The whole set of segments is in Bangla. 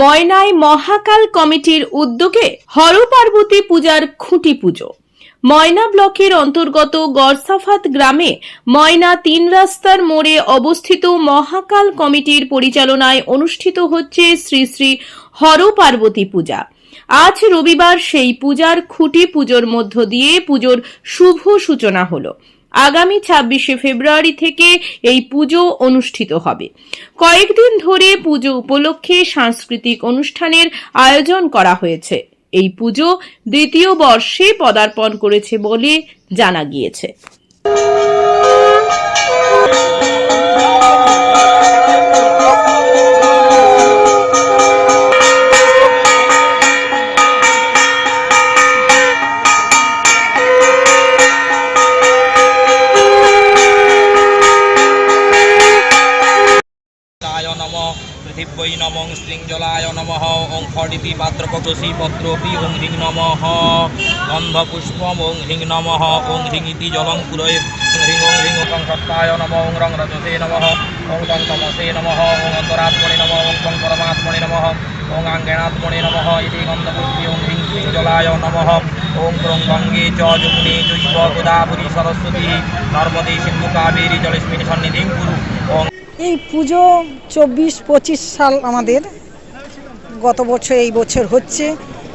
ময়নায় মহাকাল কমিটির উদ্যোগে হরপার্বতী পূজার খুঁটি পুজো। ময়না ব্লকের অন্তর্গত গড়সাফাত গ্রামে ময়না তিন রাস্তার মোড়ে অবস্থিত মহাকাল কমিটির পরিচালনায় অনুষ্ঠিত হচ্ছে শ্রী শ্রী হরপার্বতী পূজা। আজ রবিবার সেই পূজার খুঁটি পুজোর মধ্য দিয়ে পুজোর শুভ সূচনা হলো। আগামী ছাব্বিশে ফেব্রুয়ারি থেকে এই পুজো অনুষ্ঠিত হবে। কয়েকদিন ধরে পুজো উপলক্ষে সাংস্কৃতিক অনুষ্ঠানের আয়োজন করা হয়েছে। এই পুজো দ্বিতীয় বর্ষে পদার্পণ করেছে বলে জানা গিয়েছে। পৃথিব্যৈ নমঃ শৃঙ্গলায় নমঃ ওং ফটিতি পাত্রপটসি পত্রপি ওং হিং নমঃ গন্ধপুষ্পম ওং হিং নমঃ ওং হিং ইতি জলং পুরয়ে ওং হিং ওং হিং ওং সত্তায় নমঃ ওং রং রজসে নমঃ ওং তং তমসে নমঃ ওং অন্তরাত্মনে নমঃ ওং তং পরমাত্মনে নমঃ ওং আঙ্গেনাত্মনে নমঃ ইতি গন্ধপুষ্পি ওং হিং শৃঙ্গলায় নমঃ ওং ক্রং গঙ্গে চ চৈব গোদাবরী সরস্বতী নর্মদে সিন্ধু কাবেরী জলেস্মিন সন্নিধিং কুরু ওং এই পুজো চব্বিশ, পঁচিশ সাল আমাদের। গত বছর, এই বছর হচ্ছে।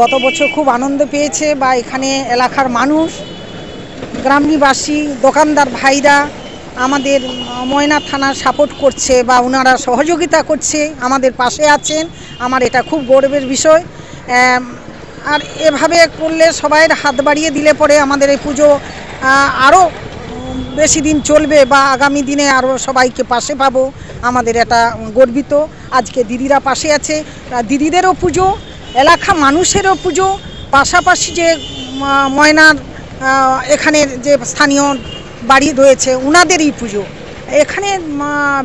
গত বছর খুব আনন্দ পেয়েছে বা এখানে এলাকার মানুষ, গ্রামনিবাসী, দোকানদার ভাইরা আমাদের ময়না থানার সাপোর্ট করছে বা ওনারা সহযোগিতা করছে, আমাদের পাশে আছেন। আমার এটা খুব গর্বের বিষয়। আর এভাবে করলে সবাইয়ের হাত বাড়িয়ে দিলে পরে আমাদের এই পুজো আরও বেশি দিন চলবে বা আগামী দিনে আরও সবাইকে পাশে পাবো আমাদের এটা গর্বিত। আজকে দিদিরা পাশে আছে। দিদিদেরও পুজো, এলাকা মানুষেরও পুজো, পাশাপাশি যে ময়নার এখানের যে স্থানীয় বাড়ি রয়েছে, উনাদেরই পুজো। এখানে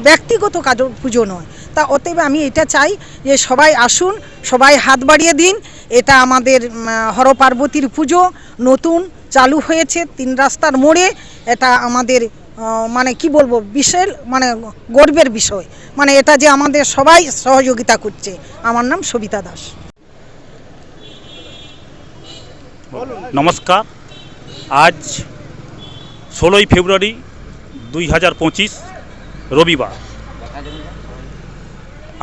ব্যক্তিগত কাজ, পুজো নয়। তা অতএব আমি এটা চাই যে সবাই আসুন, সবাই হাত বাড়িয়ে দিন। এটা আমাদের হরপার্বতীর পুজো, নতুন চালু হয়েছে, তিন রাস্তার মোড়ে। এটা আমাদের মানে কি বলব, বিশেষ মানে গর্বের বিষয়। মানে এটা যে আমাদের সবাই সহযোগিতা করছে। আমার নাম সবিতা দাস। নমস্কার। আজ ষোলোই ফেব্রুয়ারি দুই হাজার পঁচিশ, রবিবার।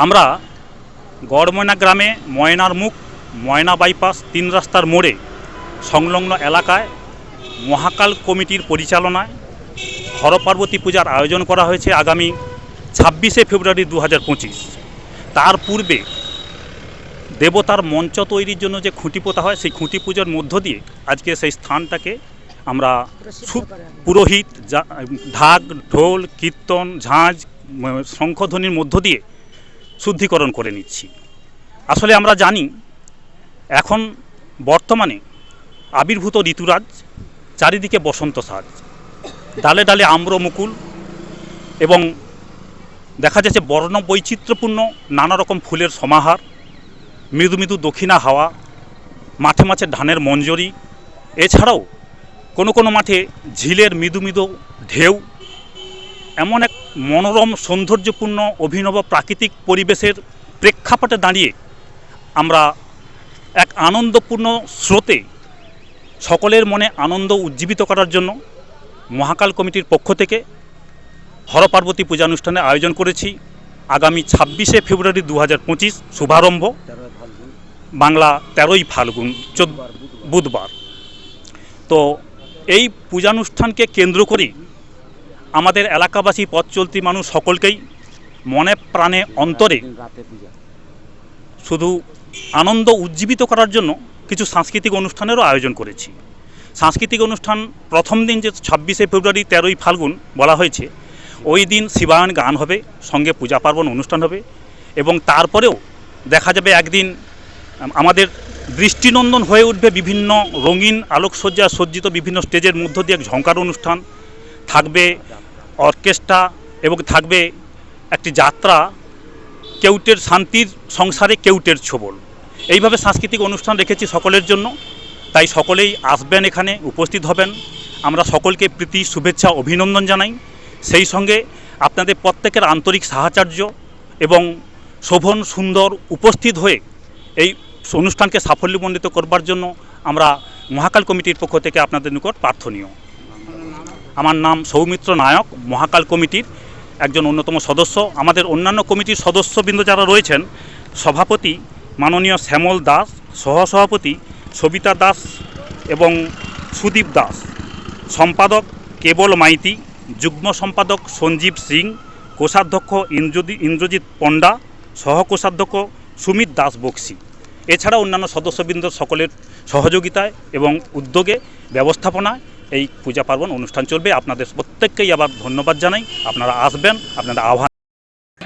আমরা গড়ময়না গ্রামে ময়নার মুখ, ময়না বাইপাস তিন রাস্তার মোড়ে সংলগ্ন এলাকায় মহাকাল কমিটির পরিচালনায় হরপার্বতী পূজার আয়োজন করা হয়েছে আগামী ছাব্বিশে ফেব্রুয়ারি দু হাজার পঁচিশ। তার পূর্বে দেবতার মঞ্চ তৈরির জন্য যে খুঁটি পোতা হয়, সেই খুঁটি পুজোর মধ্য দিয়ে আজকে সেই স্থানটাকে আমরা পুরোহিত ঢাক, ঢোল, কীর্তন, ঝাঁজ শঙ্খধ্বনির মধ্য দিয়ে শুদ্ধিকরণ করে নিচ্ছি। আসলে আমরা জানি, এখন বর্তমানে আবির্ভূত ঋতুরাজ, চারিদিকে বসন্ত সাজ। ডালে ডালে আম্র মুকুল এবং দেখা যাচ্ছে বর্ণ বৈচিত্র্যপূর্ণ নানা রকম ফুলের সমাহার, মৃদু মৃদু দক্ষিণা হাওয়া, মাঠে মাঠে ধানের মঞ্জরি। এছাড়াও কোনো কোনো মাঠে ঝিলের মৃদু মৃদু ঢেউ, এমন এক মনোরম সৌন্দর্যপূর্ণ অভিনব প্রাকৃতিক পরিবেশের প্রেক্ষাপটে দাঁড়িয়ে আমরা এক আনন্দপূর্ণ স্রোতে সকলের মনে আনন্দ উজ্জীবিত করার জন্য মহাকাল কমিটির পক্ষ থেকে হরপার্বতী পূজানুষ্ঠানের আয়োজন করেছি। আগামী ছাব্বিশে ফেব্রুয়ারি দু হাজার পঁচিশ শুভারম্ভ, বাংলা তেরোই ফাল্গুন বুধবার। তো এই পূজানুষ্ঠানকে কেন্দ্র করেই আমাদের এলাকাবাসী পথ চলতি মানুষ সকলকেই মনে প্রাণে অন্তরে শুধু আনন্দ উজ্জীবিত করার জন্য কিছু সাংস্কৃতিক অনুষ্ঠানেরও আয়োজন করেছি। সাংস্কৃতিক অনুষ্ঠান প্রথম দিন যে ছাব্বিশে ফেব্রুয়ারি তেরোই ফাল্গুন বলা হয়েছে, ওই দিন শিবায়ন গান হবে, সঙ্গে পূজা পার্বণ অনুষ্ঠান হবে এবং তারপরেও দেখা যাবে একদিন আম- আমাদের দৃষ্টিনন্দন হয়ে উঠবে বিভিন্ন রঙিন আলোকসজ্জা সজ্জিত বিভিন্ন স্টেজের মধ্য দিয়ে এক ঝঙ্কার অনুষ্ঠান। থাকবে অর্কেস্ট্রা এবং থাকবে একটি যাত্রা, কেউটের শান্তির সংসারে কেউটের ছোবল। এইভাবে সাংস্কৃতিক অনুষ্ঠান রেখেছি সকলের জন্য। তাই সকলেই আসবেন এখানে, উপস্থিত হবেন। আমরা সকলকে প্রীতি, শুভেচ্ছা, অভিনন্দন জানাই। সেই সঙ্গে আপনাদের প্রত্যেকের আন্তরিক সাহাচর্য এবং শোভন, সুন্দর উপস্থিত হয়ে এই অনুষ্ঠানকে সাফল্যমণ্ডিত করবার জন্য আমরা মহাকাল কমিটির পক্ষ থেকে আপনাদের নিকট প্রার্থনীয়। আমার নাম সৌমিত্র নায়ক, মহাকাল কমিটির একজন অন্যতম সদস্য। আমাদের অন্যান্য কমিটির সদস্যবৃন্দ যারা রয়েছেন, সভাপতি মাননীয় শ্যামল দাস, সহসভাপতি সবিতা দাস এবং সুদীপ দাস। সম্পাদক কেবল মাইতি, যুগ্ম সম্পাদক সঞ্জীব সিং, কোষাধ্যক্ষ ইন্দ্রজি ইন্দ্রজিৎ পণ্ডা, সহকোষাধ্যক্ষ সুমিত দাস বক্সি। এছাড়া অন্যান্য সদস্যবৃন্দ সকলের সহযোগিতায় এবং উদ্যোগে ব্যবস্থাপনায় এই পূজা পার্বণ অনুষ্ঠান চলবে। আপনাদের প্রত্যেককেই আবার ধন্যবাদ জানাই। আপনারা আসবেন আপনারা আহ্বান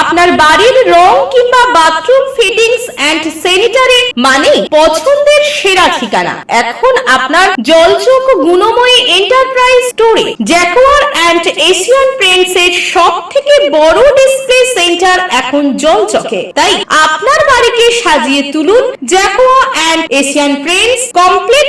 আপনার বাড়ির রং কিংবা বাথরুম ফিটিংস এন্ড স্যানিটারি মানে পছন্দের সেরা ঠিকানা। এখন আপনার জলচোখ গুণময়ী এন্টারপ্রাইজ স্টোরে জ্যাকোয়ার এন্ড এশিয়ান পেন্টস এর সব থেকে বড় ডিসপ্লে সেন্টার এখন জলচকে। তাই আপনার বাড়িকে সাজিয়ে তুলুন Jaquar and Asian paints complete